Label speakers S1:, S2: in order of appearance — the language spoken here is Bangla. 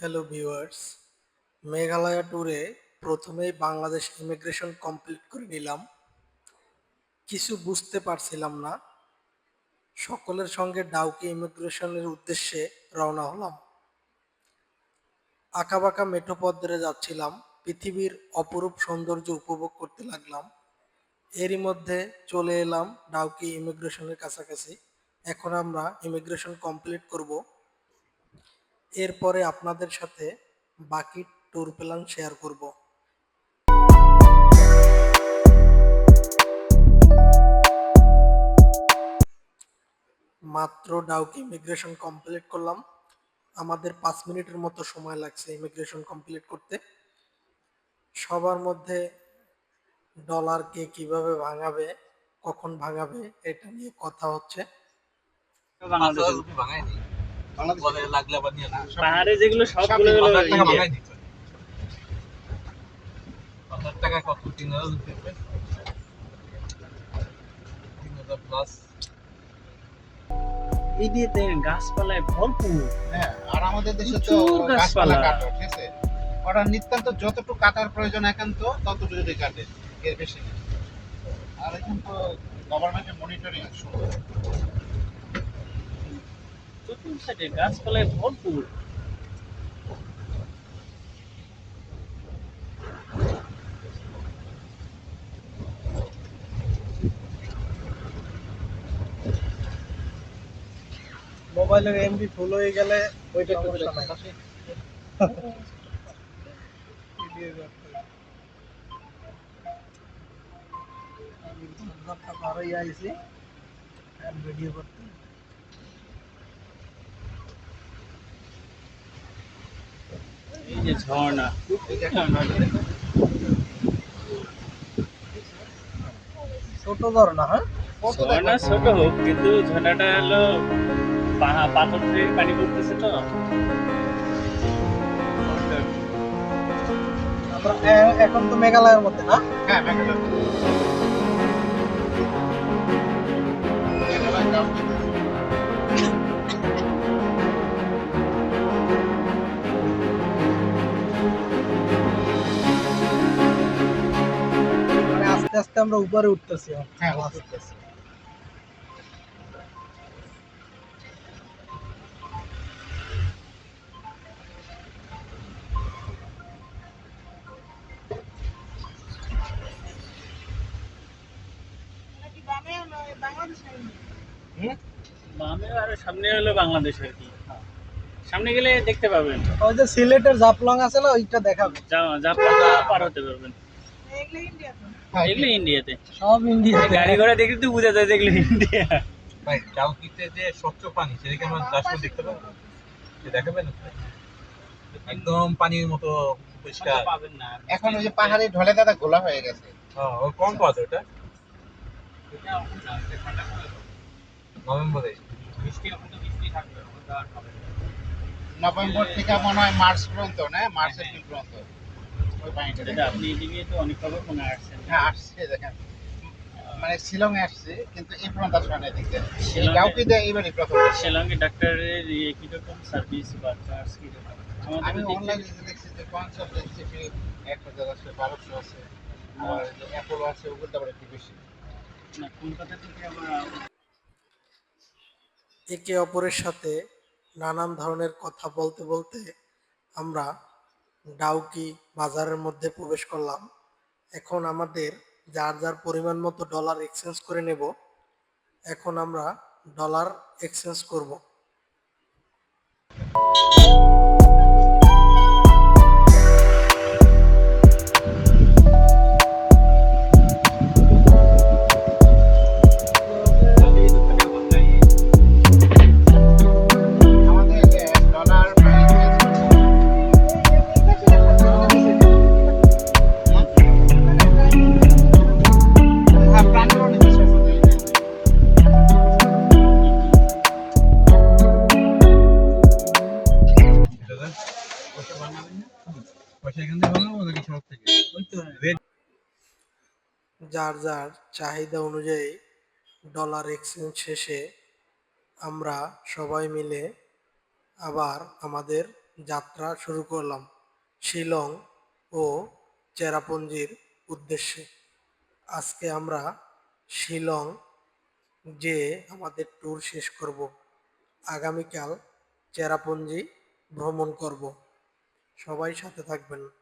S1: হ্যালো ভিউয়ার্স মেঘালয়া ট্যুরে প্রথমেই বাংলাদেশ ইমিগ্রেশন কমপ্লিট করে নিলাম। কিছু বুঝতে পারছিলাম না। সকলের সঙ্গে ডাউকি ইমিগ্রেশনের উদ্দেশ্যে রওনা হলাম। আঁকাবাঁকা মেঠো পথ যাচ্ছিলাম। পৃথিবীর অপরূপ সৌন্দর্য উপভোগ করতে লাগলাম। এরই মধ্যে চলে এলাম ডাউকি ইমিগ্রেশনের কাছাকাছি। এখন আমরা ইমিগ্রেশন কমপ্লিট করব। এরপরে আপনাদের সাথে বাকি ট্যুর প্ল্যান শেয়ার করব। মাত্র ডাউকি ইমিগ্রেশন কমপ্লিট করলাম। আমাদের পাঁচ মিনিটের মতো সময় লাগছে ইমিগ্রেশন কমপ্লিট করতে। সবার মধ্যে ডলারকে কীভাবে ভাঙাবে, কখন ভাঙাবে, এটা নিয়ে কথা হচ্ছে।
S2: বাংলাদেশে
S3: লাগলে আবার নিয়ে
S2: পাহাড়ে যেগুলো সবগুলো
S3: হাজার টাকা
S2: ইন্ডিয়া।
S3: ভাঙাই দিত হাজার টাকা কত? তিন হাজার তিন হাজার প্লাস
S2: ইন্ডিয়াতে গাছপালায় ভরপুর।
S4: হ্যাঁ আর আমাদের দেশে তো
S2: গাছপালা।
S4: গাছপালা কাটো ঠিক আছে ওরা নিতান্ত যতটুকু কাটার প্রয়োজন একান্ত ততটুকুই কাটে এর বেশি আর এখন তো গভর্নমেন্টের মনিটরিং আছে সুন্দর।
S2: চতুর্থ সাইডে গাছপালায় ভরপুর
S1: মোবাইলের এমবি ফুল হয়ে গেলে ওইটা সমস্যা নাই ভিডিও করতে
S2: যে ঝর্ণা।
S1: ছোট ঝর্ণা হ্যাঁ?
S2: ঝর্ণা ছোট হোক কিন্তু ঝর্ণাটা হলো পাহা- পাথর থেকে পানি পড়তেছে তো।
S1: এখন তো মেঘালয়ের মধ্যে না?
S4: হ্যাঁ মেঘালয়।
S1: আমরা উপরে উঠতেছি
S4: হ্যাঁ
S2: সামনে হলো বাংলাদেশ আর কি। সামনে গেলে দেখতে পাবেন
S1: ওই যে সিলেটের জাপলং আছে না ওইটা দেখাবে।
S2: যা পার হতে পারবেন। এগুলো ইন্ডিয়াতে?
S1: সব ইন্ডিয়া
S2: গাড়ি ঘোড়া দেখলে তো বোঝা যায় দেখলে ইন্ডিয়া।
S3: ভাই ডাউকিতে যে স্বচ্ছ পানি সেটাকে আমরা দার্শন দেখতে পাবো। দেখাবেন? একদম পানির মতো পরিষ্কার।
S4: এখন ওই যে পাহাড়ে ঢলে দাদা গোলা হয়ে গেছে।
S3: হ্যাঁ ওর কম পাওয়া যায় ওটা। নভেম্বরে।
S4: নভেম্বর থেকে মনে হয় মার্চ পর্যন্ত না? মার্চ এপ্রিল পর্যন্ত। পানিটা
S2: দাদা, আপনি এদিকে তো অনেক খবর মনে আসছেন।
S4: হ্যাঁ আসছে দেখেন। মানে শিলং আসছে কিন্তু এই পর্যন্ত আসবে না এদিকে কাউকে দেয় এবারই প্রথম।
S2: শিলংয়ে ডাক্তারের ইয়ে সার্ভিস বা চার্জ কীরকম?
S4: আমি অনলাইনে দেখছি যে পঞ্চাশ দেখছি এক হাজার আছে বারোশো আছে। আর অ্যাপোলো আছে ওগুলো আবার একটু বেশি।
S2: না কলকাতা থেকে আমরা
S1: একে অপরের সাথে নানান ধরনের কথা বলতে বলতে আমরা ডাউকি বাজারের মধ্যে প্রবেশ করলাম। এখন আমাদের যার যার পরিমাণ মতো ডলার এক্সচেঞ্জ করে নেব, এখন আমরা ডলার এক্সচেঞ্জ করব। যার যার চাহিদা অনুযায়ী ডলার এক্সচেঞ্জ শেষে আমরা সবাই মিলে আবার আমাদের যাত্রা শুরু করলাম শিলং ও চেরাপুঞ্জির উদ্দেশ্যে। আজকে আমরা শিলং যে আমাদের ট্যুর শেষ করব, আগামীকাল চেরাপুঞ্জি ভ্রমণ করব। সবাই সাথে থাকবেন।